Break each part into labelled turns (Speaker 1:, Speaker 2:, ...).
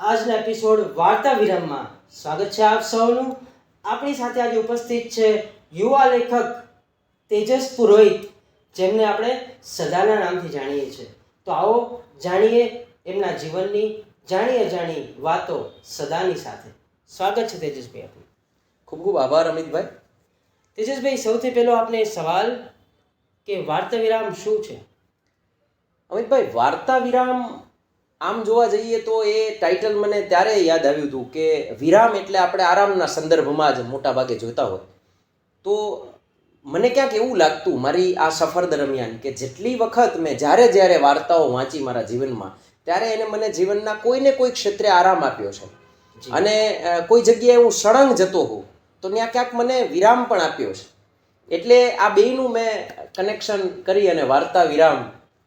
Speaker 1: આજના એપિસોડ વાર્તા વિરામમાં સ્વાગત છે આપ સૌનું. આપણી સાથે આજે ઉપસ્થિત છે યુવા લેખક તેજસ પુરોહિત જેમને આપણે સદાના નામથી જાણીએ છીએ. તો આવો જાણીએ એમના જીવનની જાણી અજાણી વાતો સદાની સાથે. સ્વાગત છે તેજસભાઈ આપનું.
Speaker 2: ખૂબ ખૂબ આભાર અમિતભાઈ.
Speaker 1: તેજસભાઈ સૌથી પહેલો આપને સવાલ કે વાર્તા વિરામ શું છે?
Speaker 2: અમિતભાઈ વાર્તા વિરામ આમ જોવા જઈએ તો એ ટાઇટલ મને ત્યારે યાદ આવ્યું હતું કે વિરામ એટલે આપણે આરામના સંદર્ભમાં જ મોટા ભાગે જોતા હોય. તો મને ક્યાંક એવું લાગતું મારી આ સફર દરમિયાન કે જેટલી વખત મેં જ્યારે જ્યારે વાર્તાઓ વાંચી મારા જીવનમાં ત્યારે એને મને જીવનના કોઈને કોઈ ક્ષેત્રે આરામ આપ્યો છે. અને કોઈ જગ્યાએ હું સળંગ જતો હોઉં તો ત્યાં ક્યાંક મને વિરામ પણ આપ્યો છે. એટલે આ બેયનું મેં કનેક્શન કરી અને વાર્તા વિરામ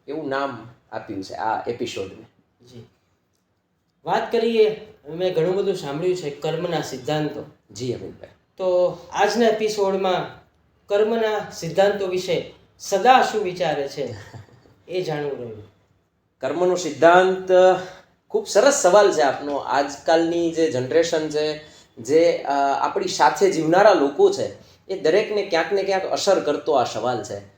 Speaker 2: એવું નામ આપ્યું છે આ એપિસોડને
Speaker 1: જી. વાત કરીએ મેં ઘણું બધું સાંભળ્યું છે કર્મના સિદ્ધાંતો.
Speaker 2: જી, અમિતભાઈ.
Speaker 1: તો આજના એપિસોડમાં કર્મના સિદ્ધાંતો વિશે સદા શું વિચારે છે એ જાણવું રહ્યું.
Speaker 2: કર્મનો સિદ્ધાંત ખૂબ સરસ સવાલ છે આપનો. આજકાલની જે જનરેશન છે, જે આપણી સાથે જીવનારા લોકો છે, એ દરેકને ક્યાંક ને ક્યાંક અસર કરતો આ સવાલ છે.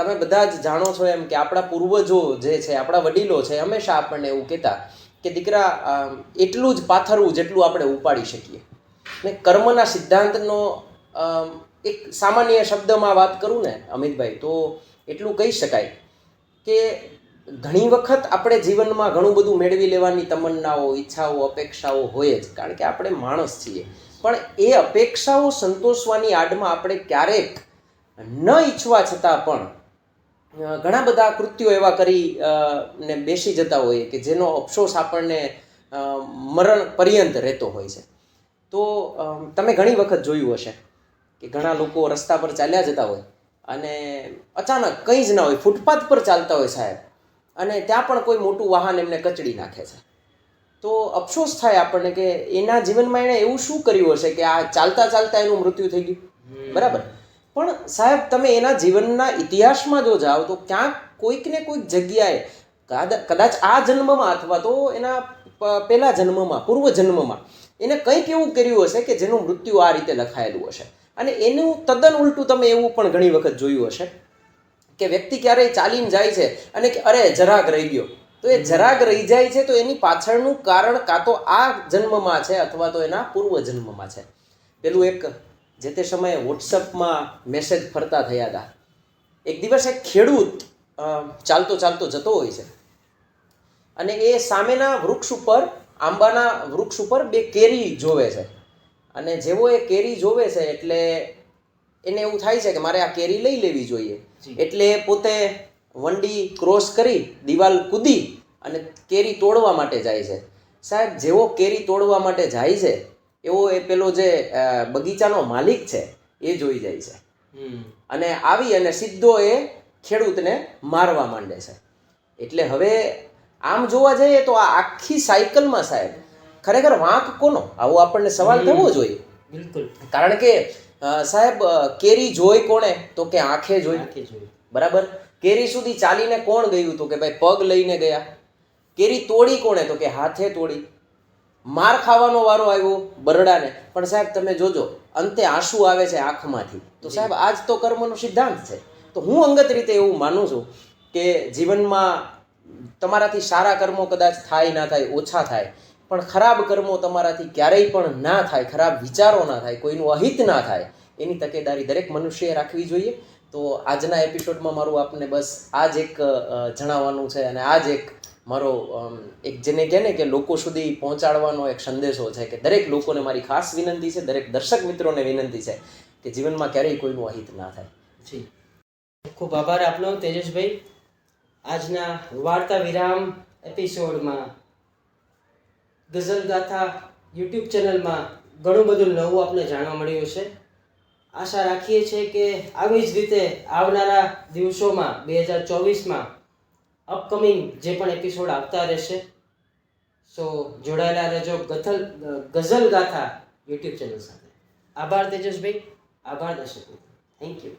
Speaker 2: તમે બધા જ જાણો છો એમ કે આપણા પૂર્વજો જે છે, આપણા વડીલો છે, હંમેશા આપણને એવું કહેતા કે દીકરા એટલું જ પાથરવું જેટલું આપણે ઉપાડી શકીએ. ને કર્મના સિદ્ધાંતનો એક સામાન્ય શબ્દમાં વાત કરું ને, અમિતભાઈ, તો એટલું કહી શકાય કે ઘણી વખત આપણે જીવનમાં ઘણું બધું મેળવી લેવાની તમન્નાઓ, ઈચ્છાઓ, અપેક્ષાઓ હોય જ, કારણ કે આપણે માણસ છીએ. પણ એ અપેક્ષાઓ સંતોષવાની આડમાં આપણે ક્યારેક ન ઈચ્છવા છતાં પણ ઘણા બધા કૃત્યો એવા કરી ને બેસી જતા હોઈએ કે જેનો અફસોસ આપણને મરણ પર્યંત રહેતો હોય છે. તો તમે ઘણી વખત જોયું હશે કે ઘણા લોકો રસ્તા પર ચાલ્યા જતા હોય અને અચાનક કંઈ જ ના હોય ફૂટપાથ પર ચાલતા હોય સાહેબ અને ત્યાં પણ કોઈ મોટું વાહન એમને કચડી નાખે છે. તો અફસોસ થાય આપણને કે એના જીવનમાં એણે એવું શું કર્યું હશે કે આ ચાલતા ચાલતા એનું મૃત્યુ થઈ ગયું? બરાબર? પણ સાહેબ, તમે એના જીવનના ઇતિહાસમાં જો જાઓ તો ક્યાંક કોઈક ને કોઈક જગ્યાએ કાદ- કદાચ આ જન્મમાં અથવા તો એના પહેલા જન્મમાં, પૂર્વ જન્મમાં એને કંઈક એવું કર્યું હશે કે જેનું મૃત્યુ આ રીતે લખાયેલું હશે. અને એનું તદ્દન ઉલટું તમે એવું પણ ઘણી વખત જોયું હશે કે વ્યક્તિ ક્યારેય ચાલીને જાય છે અને કે અરે, જરાક રહી ગયો. તો એ જરાક રહી જાય છે તો એની પાછળનું કારણ કાં તો આ જન્મમાં છે અથવા તો એના પૂર્વ જન્મમાં છે. પેલું એક જે તે સમયે વોટ્સઅપમાં મેસેજ ફરતા થયા હતા. એક દિવસ એક ખેડૂત ચાલતો ચાલતો જતો હોય છે. અને એ સામેના વૃક્ષ ઉપર આંબાના વૃક્ષ ઉપર બે કેરી જોવે છે. અને જેવો એ કેરી જોવે છે એટલે એને એવું થાય છે કે મારે આ કેરી લઈ લેવી જોઈએ. એટલે પોતે વંડી ક્રોસ કરી દિવાલ કૂદી અને કેરી તોડવા માટે જાય છે. સાહેબ જેવો કેરી તોડવા માટે જાય છે એવો એ પેલો જે બગીચાનો માલિક છે એ જોઈ જાય છે. અને આવી અને સીધો એ ખેડૂતને મારવા માંડે છે. એટલે હવે આમ જોવા જઈએ તો આ આખી સાયકલમાં સાહેબ ખરેખર વાંક કોનો? આવો આપણને સવાલ થવો જોઈએ.
Speaker 1: બિલકુલ.
Speaker 2: કારણ કે સાહેબ કેરી જોઈ કોણે? તો કે આંખે જોઈ. બરાબર? કેરી સુધી ચાલીને કોણ ગયું તો કે ભાઈ પગ લઈને ગયા? કેરી તોડી કોણે? તો કે હાથે તોડી. માર ખાવાનો વારો આવ્યો બરડાને. પણ સાહેબ તમે જોજો અંતે આંસુ આવે છે આંખમાંથી. તો સાહેબ આજ તો કર્મનો સિદ્ધાંત છે. તો હું અંગત રીતે એવું માનું છું કે જીવનમાં તમારાથી સારા કર્મો કદાચ થાય ના થાય ઓછા થાય. પણ ખરાબ કર્મો તમારાથી ક્યારેય પણ ના થાય ખરાબ વિચારો ના થાય કોઈનું અહિત ના થાય. એની તકેદારી દરેક મનુષ્યએ રાખવી જોઈએ. તો આજના એપિસોડમાં મારું આપને બસ આ જ એક જણાવવાનું છે અને આ જ એક મારો એક જેને કહે ને કે લોકો સુધી પહોંચાડવાનો એક સંદેશો છે કે દરેક લોકોને મારી ખાસ વિનંતી છે, દરેક દર્શક મિત્રોને વિનંતી છે કે જીવનમાં ક્યારેય કોઈનું અહિત ના થાય.
Speaker 1: જી. ખૂબ આભાર આપનો, તેજસભાઈ. આજના વાર્તા વિરામ એપિસોડમાં ગઝલ ગાથા યુટ્યુબ ચેનલમાં ઘણું બધું નવું આપણે જાણવા મળ્યું છે આશા રાખીએ છીએ કે આવી જ રીતે આવનારા દિવસોમાં, બે હજાર ચોવીસમાં અપકમિંગ જે પણ એપિસોડ આવતા રહેશે. સો જોડાયેલા રહેજો ગથલ, ગઝલ ગાથા યુટ્યુબ ચેનલ સાથે. આભાર તેજસભાઈ. આભાર દર્શકો. Thank you